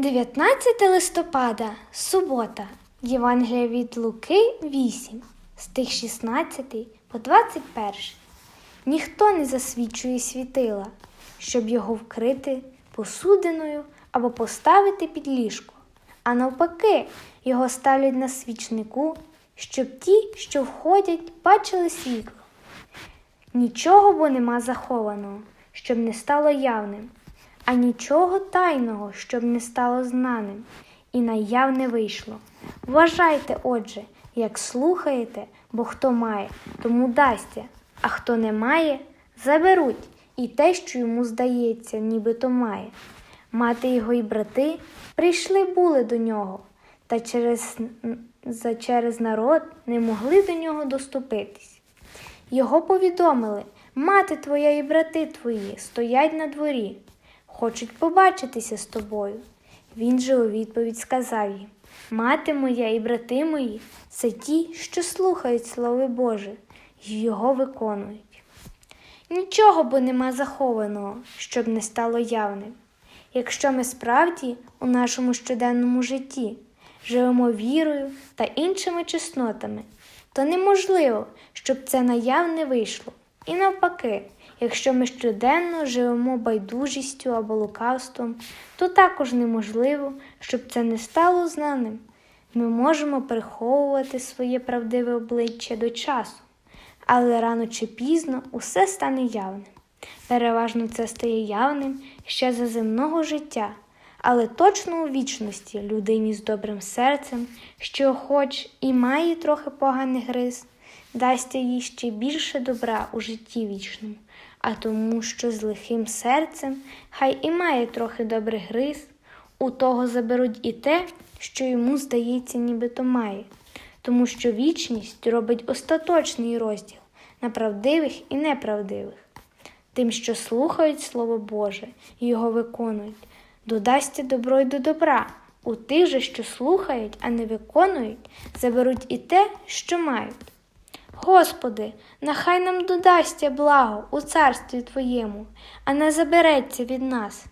19 листопада, субота, Євангелія від Луки 8, стих 16 по 21. Ніхто не засвічує світила, щоб його вкрити посудиною або поставити під ліжко, а навпаки, його ставлять на свічнику, щоб ті, що входять, бачили світло. Нічого бо нема захованого, щоб не стало явним, а нічого тайного, щоб не стало знаним, і наявне вийшло. Вважайте, отже, як слухаєте, бо хто має, тому дасться, а хто не має, заберуть і те, що йому здається, нібито має. Мати його і брати прийшли були до нього, та через, за через народ не могли до нього доступитись. Його повідомили мати твоя і брати твої стоять на дворі, хочуть побачитися з тобою. Він же у відповідь сказав їм Мати моя і брати мої це ті, що слухають Слово Боже й його виконують. Нічого бо нема захованого, щоб не стало явним. Якщо ми справді у нашому щоденному житті живемо вірою та іншими чеснотами, то неможливо, щоб це наявне вийшло. І навпаки, якщо ми щоденно живемо байдужістю або лукавством, то також неможливо, щоб це не стало знаним. Ми можемо приховувати своє правдиве обличчя до часу, але рано чи пізно усе стане явним. Переважно це стає явним ще за земного життя, але точно у вічності людині з добрим серцем, що хоч і має трохи поганих рис, дасться їй ще більше добра у житті вічному, а тому, що з лихим серцем хай і має трохи добрих рис, у того заберуть і те, що йому здається, нібито має, тому що вічність робить остаточний розділ на правдивих і неправдивих. Тим, що слухають Слово Боже і його виконують, додасться добро й до добра. У тих же, що слухають, а не виконують, заберуть і те, що мають. Господи, нехай нам додасться благо у царстві Твоєму, а не забереться від нас.